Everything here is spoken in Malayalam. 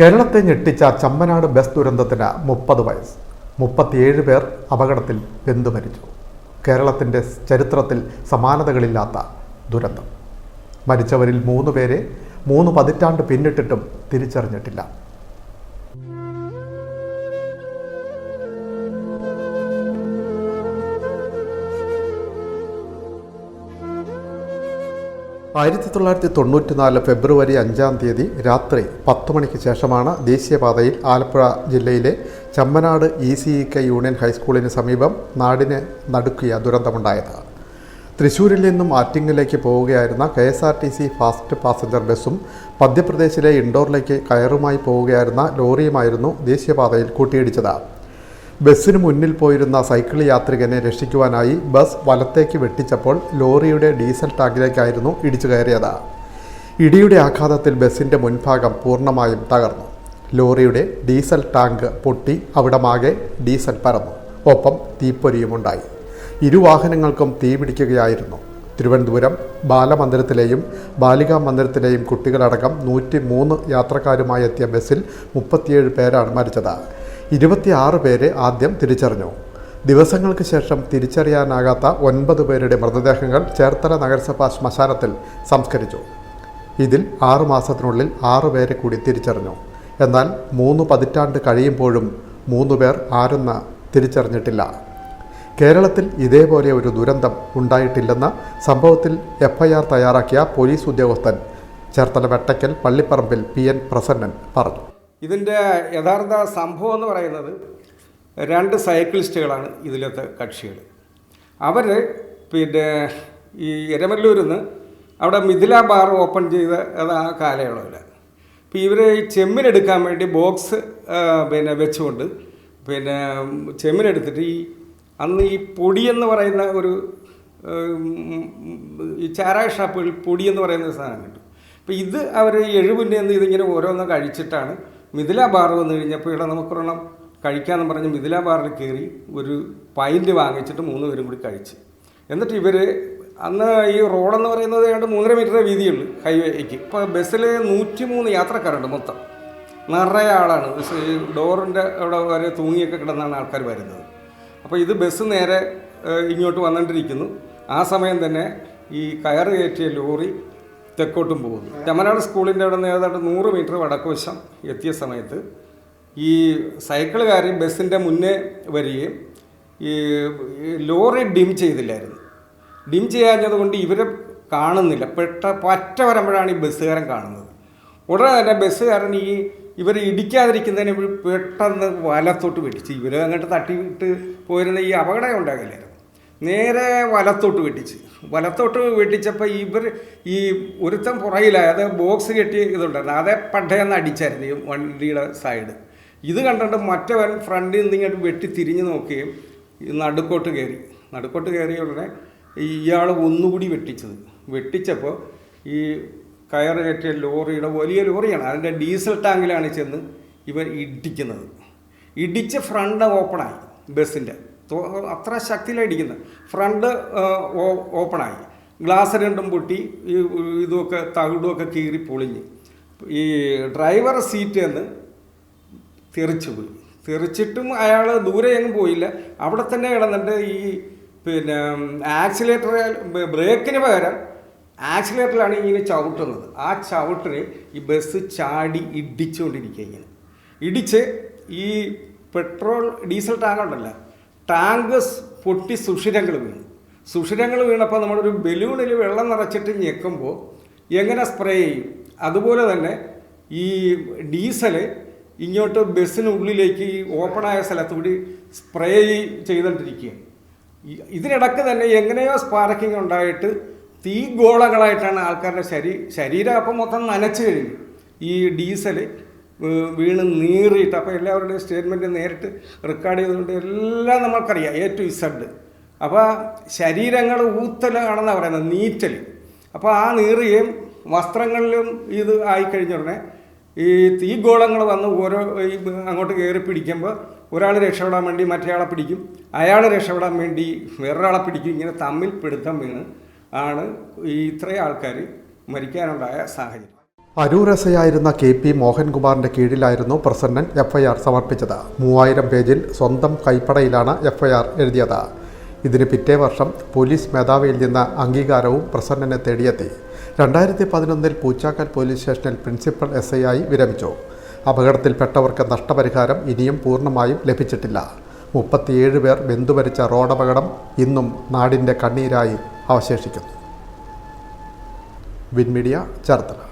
കേരളത്തെ ഞെട്ടിച്ച ചമ്മനാട് ബസ് ദുരന്തത്തിന് മുപ്പത് വയസ്സ്. മുപ്പത്തിയേഴ് പേർ അപകടത്തിൽ വെന്തു മരിച്ചു. കേരളത്തിന്റെ ചരിത്രത്തിൽ സമാനതകളില്ലാത്ത ദുരന്തം. മരിച്ചവരിൽ മൂന്ന് പേരെ മൂന്ന് പതിറ്റാണ്ട് പിന്നിട്ടിട്ടും തിരിച്ചറിഞ്ഞിട്ടില്ല. ആയിരത്തി തൊള്ളായിരത്തി തൊണ്ണൂറ്റിനാല് ഫെബ്രുവരി അഞ്ചാം തീയതി രാത്രി പത്ത് മണിക്ക് ശേഷമാണ് ദേശീയപാതയിൽ ആലപ്പുഴ ജില്ലയിലെ Chammanad E C E K union ഹൈസ്കൂളിന് സമീപം നാടിനെ നടുക്കിയ ദുരന്തമുണ്ടായത്. തൃശ്ശൂരിൽ നിന്നും ആറ്റിങ്ങിലേക്ക് പോവുകയായിരുന്ന K S R T C fast passenger ബസ്സും മധ്യപ്രദേശിലെ ഇൻഡോറിലേക്ക് കയറുമായി പോവുകയായിരുന്ന ലോറിയുമായിരുന്നു ദേശീയപാതയിൽ കൂട്ടിയിടിച്ചത്. ബസ്സിന് മുന്നിൽ പോയിരുന്ന സൈക്കിൾ യാത്രികനെ രക്ഷിക്കുവാനായി ബസ് വലത്തേക്ക് വെട്ടിച്ചപ്പോൾ ലോറിയുടെ ഡീസൽ ടാങ്കിലേക്കായിരുന്നു ഇടിച്ചു കയറിയത്. ഇടിയുടെ ആഘാതത്തിൽ ബസ്സിന്റെ മുൻഭാഗം പൂർണമായും തകർന്നു. ലോറിയുടെ ഡീസൽ ടാങ്ക് പൊട്ടി അവിടമാകെ ഡീസൽ പരന്നു. ഒപ്പം തീപ്പൊരിയുമുണ്ടായി. ഇരുവാഹനങ്ങൾക്കും തീപിടിക്കുകയായിരുന്നു തിരുവനന്തപുരം ബാലമന്ദിരത്തിലെയും ബാലികാ മന്ദിരത്തിലെയും കുട്ടികളടക്കം നൂറ്റി മൂന്ന് യാത്രക്കാരുമായി എത്തിയ ബസ്സിൽ മുപ്പത്തിയേഴ് പേരാണ് മരിച്ചത്. ഇരുപത്തിയാറ് പേരെ ആദ്യം തിരിച്ചറിഞ്ഞു. ദിവസങ്ങൾക്ക് ശേഷം തിരിച്ചറിയാനാകാത്ത ഒൻപത് പേരുടെ മൃതദേഹങ്ങൾ ചേർത്തല നഗരസഭാ ശ്മശാനത്തിൽ സംസ്കരിച്ചു. ഇതിൽ ആറു മാസത്തിനുള്ളിൽ ആറു പേരെ കൂടി തിരിച്ചറിഞ്ഞു. എന്നാൽ മൂന്ന് പതിറ്റാണ്ട് കഴിയുമ്പോഴും മൂന്ന് പേർ ആരെന്ന് തിരിച്ചറിഞ്ഞിട്ടില്ല. കേരളത്തിൽ ഇതേപോലെ ഒരു ദുരന്തം ഉണ്ടായിട്ടില്ലെന്ന സംഭവത്തിൽ എഫ്ഐആർ തയ്യാറാക്കിയ പോലീസ് ഉദ്യോഗസ്ഥൻ ചേർത്തല വെട്ടയ്ക്കൽ പള്ളിപ്പറമ്പിൽ പി എൻ പ്രസന്നൻ പറഞ്ഞു. ഇതിന്റെ യഥാർത്ഥ സംഭവം എന്ന് പറയുന്നത് രണ്ട് സൈക്കിളിസ്റ്റുകളാണ് ഇതിലത്തെ കക്ഷികൾ. അവർ പിന്നെ ഈ എരമല്ലൂരിൽ നിന്ന് അവിടെ മിഥില ബാർ ഓപ്പൺ ചെയ്ത ആ കാലയളവിൽ അപ്പോൾ ഇവർ ഈ ചെമ്മിനെടുക്കാൻ വേണ്ടി ബോക്സ് പിന്നെ വെച്ചുകൊണ്ട് പിന്നെ ചെമ്മിനെടുത്തിട്ട് ഈ അന്ന് ഈ പൊടിയെന്ന് പറയുന്ന ഒരു ഈ ചാരായ ഷാപ്പുകളിൽ പൊടിയെന്ന് പറയുന്ന സാധനം കിട്ടും അപ്പോൾ ഇത് അവർ എഴുപിന്റെ ഇതിങ്ങനെ ഓരോന്ന് കഴിച്ചിട്ടാണ് മിഥില ബാർ വന്നു കഴിഞ്ഞപ്പോൾ ഇവിടെ നമുക്കൊരെണ്ണം കഴിക്കാമെന്ന് പറഞ്ഞ് മിഥില ബാറിൽ കയറി ഒരു പൈന്റ് വാങ്ങിച്ചിട്ട് മൂന്ന് പേരും കൂടി കഴിച്ച്. എന്നിട്ട് ഇവർ അന്ന് ഈ റോഡെന്ന് പറയുന്നത് ഏതാണ്ട് മൂന്നര മീറ്റർ വീതിയുള്ളൂ ഹൈവേക്ക് ഇപ്പോൾ ബസ്സിൽ നൂറ്റി മൂന്ന് യാത്രക്കാരുണ്ട് മൊത്തം. നിറയെ ആളാണ്. ബസ് ഡോറിന്റെ അവിടെ വരെ തൂങ്ങിയൊക്കെ കിടന്നാണ് ആൾക്കാർ വരുന്നത്. അപ്പോൾ ഇത് ബസ് നേരെ ഇങ്ങോട്ട് വന്നുകൊണ്ടിരിക്കുന്നു ആ സമയം തന്നെ ഈ കയറ് കയറ്റിയ ലോറി തെക്കോട്ടും പോകുന്നു. രമനാട് സ്കൂളിന്റെ അവിടെ നിന്ന് ഏതാണ്ട് നൂറ് മീറ്റർ വടക്കുവശം എത്തിയ സമയത്ത് ഈ സൈക്കിളുകാർ ബസ്സിന്റെ മുന്നേ വരികയും ഈ ലോറി ഡിം ചെയ്തില്ലായിരുന്നു. ഡിം ചെയ്യാഞ്ഞതുകൊണ്ട് ഇവരെ കാണുന്നില്ല. പെട്ട പറ്റ വരുമ്പോഴാണ് ഈ ബസ്സുകാരൻ കാണുന്നത്. ഉടനെ തന്നെ ബസ്സുകാരൻ ഈ ഇവർ ഇടിക്കാതിരിക്കുന്നതിന് പെട്ടെന്ന് വലത്തോട്ട് പിടിച്ച് ഇവർ അങ്ങോട്ട് തട്ടിയിട്ട് പോയിരുന്ന ഈ അപകടം ഉണ്ടാകില്ലായിരുന്നു. നേരെ വലത്തോട്ട് വെട്ടിച്ച്. വലത്തോട്ട് വെട്ടിച്ചപ്പോൾ ഇവർ ഈ ഒരുത്തൻ പുറകിലായി അത് ബോക്സ് കെട്ടി ഇതുണ്ടായിരുന്നു. അതേ പണ്ടേന്ന് അടിച്ചായിരുന്നു ഈ വണ്ടിയുടെ സൈഡ് ഇത് കണ്ടിട്ട് മറ്റവൻ ഫ്രണ്ടിൽ നിന്ന് ഇങ്ങോട്ട് വെട്ടി തിരിഞ്ഞു നോക്കുകയും നടുക്കോട്ട് കയറി. നടുക്കോട്ട് കയറിയ ഉടനെ ഇയാൾ ഒന്നുകൂടി വെട്ടിച്ചത്. വെട്ടിച്ചപ്പോൾ ഈ കയറ് കയറ്റിയ ലോറിയുടെ വലിയ ലോറിയാണ്. അതിന്റെ ഡീസൽ ടാങ്കിലാണ് ചെന്ന് ഇവർ ഇടിക്കുന്നത്. ഇടിച്ച് ഫ്രണ്ട് ഓപ്പണായി ബസ്സിന്റെ അത്ര ശക്തിയിലാണ് ഇടിക്കുന്നത് ഫ്രണ്ട് ഓപ്പണായി. ഗ്ലാസ് രണ്ടും പൊട്ടി ഈ ഇതുമൊക്കെ തകിടുമൊക്കെ കീറി പൊളിഞ്ഞ്. ഈ ഡ്രൈവർ സീറ്റ് എന്ന് തെറിച്ചു പോയി. തെറിച്ചിട്ടും അയാൾ ദൂരെ എങ്ങും പോയില്ല. അവിടെ തന്നെ കിടന്നിട്ട് ഈ പിന്നെ ആക്സിലേറ്റർ ബ്രേക്കിന് പകരം ആക്സിലേറ്ററിലാണ് ഇങ്ങനെ ചവിട്ടുന്നത്. ആ ചവിട്ടിന് ഈ ബസ് ചാടി ഇടിച്ചുകൊണ്ടിരിക്കുക ഇങ്ങനെ ഇടിച്ച് ഈ പെട്രോൾ ഡീസൽ ടാങ്ക് ഉണ്ടല്ലോ ടാങ്ക് പൊട്ടി സുഷിരങ്ങൾ വീണു. സുഷിരങ്ങൾ വീണപ്പോൾ നമ്മളൊരു ബലൂണിൽ വെള്ളം നിറച്ചിട്ട് ഞെക്കുമ്പോൾ എങ്ങനെ സ്പ്രേ ചെയ്യും? അതുപോലെ തന്നെ ഈ ഡീസൽ ഇങ്ങോട്ട് ബസ്സിനുള്ളിലേക്ക് ഈ ഓപ്പണായ സ്ഥലത്തുകൂടി സ്പ്രേ ചെയ്തുകൊണ്ടിരിക്കുക ഇതിനിടക്ക് തന്നെ എങ്ങനെയോ സ്പാർക്കിംഗ് ഉണ്ടായിട്ട് തീ ഗോളങ്ങളായിട്ടാണ് ആൾക്കാരുടെ ശരീ ശരീരം അപ്പം മൊത്തം നനച്ചു കഴിഞ്ഞു. ഈ ഡീസൽ വീണ് നീറിയിട്ട് അപ്പോൾ എല്ലാവരുടെയും സ്റ്റേറ്റ്മെന്റ് നേരിട്ട് റെക്കോർഡ് ചെയ്തുകൊണ്ട് എല്ലാം നമ്മൾക്കറിയാം എ ടു ഇസഡ് അപ്പോൾ ശരീരങ്ങൾ ഊത്തലാണെന്നാണ് പറയുന്നത് നീറ്റൽ. അപ്പോൾ ആ നീറുകയും വസ്ത്രങ്ങളിലും ഇത് ആയിക്കഴിഞ്ഞ ഉടനെ ഈ തീഗോളങ്ങൾ വന്ന് ഓരോ അങ്ങോട്ട് കയറി പിടിക്കുമ്പോൾ ഒരാൾ രക്ഷപ്പെടാൻ വേണ്ടി മറ്റേയാളെ പിടിക്കും അയാൾ രക്ഷപ്പെടാൻ വേണ്ടി വേറൊരാളെ പിടിക്കും ഇങ്ങനെ തമ്മിൽ പിടുത്തം വീണ് ആണ് ഈ ഇത്രയും ആൾക്കാർ മരിക്കാനുണ്ടായ സാഹചര്യം. ആയിരുന്ന കെ പി മോഹൻകുമാറിന്റെ കീഴിലായിരുന്നു പ്രസന്നൻ എഫ്ഐആർ സമർപ്പിച്ചത്. മൂവായിരം പേജിൽ സ്വന്തം കൈപ്പടയിലാണ് എഫ്ഐആർ എഴുതിയത്. ഇതിന് പിറ്റേ വർഷം പോലീസ് മേധാവിയിൽ നിന്ന് അംഗീകാരവും പ്രസന്നനെ തേടിയെത്തി. രണ്ടായിരത്തി പതിനൊന്നിൽ പൂച്ചാക്കൽ പോലീസ് സ്റ്റേഷനിൽ പ്രിൻസിപ്പൽ എസ് ഐ ആയി വിരമിച്ചു. അപകടത്തിൽപ്പെട്ടവർക്ക് നഷ്ടപരിഹാരം ഇനിയും പൂർണമായും ലഭിച്ചിട്ടില്ല. മുപ്പത്തിയേഴ് പേർ ബന്ധുവരിച്ച റോഡപകടം ഇന്നും നാടിന്റെ കണ്ണീരായി അവശേഷിക്കുന്നു. വിൻമീഡിയ ചേർത്തല.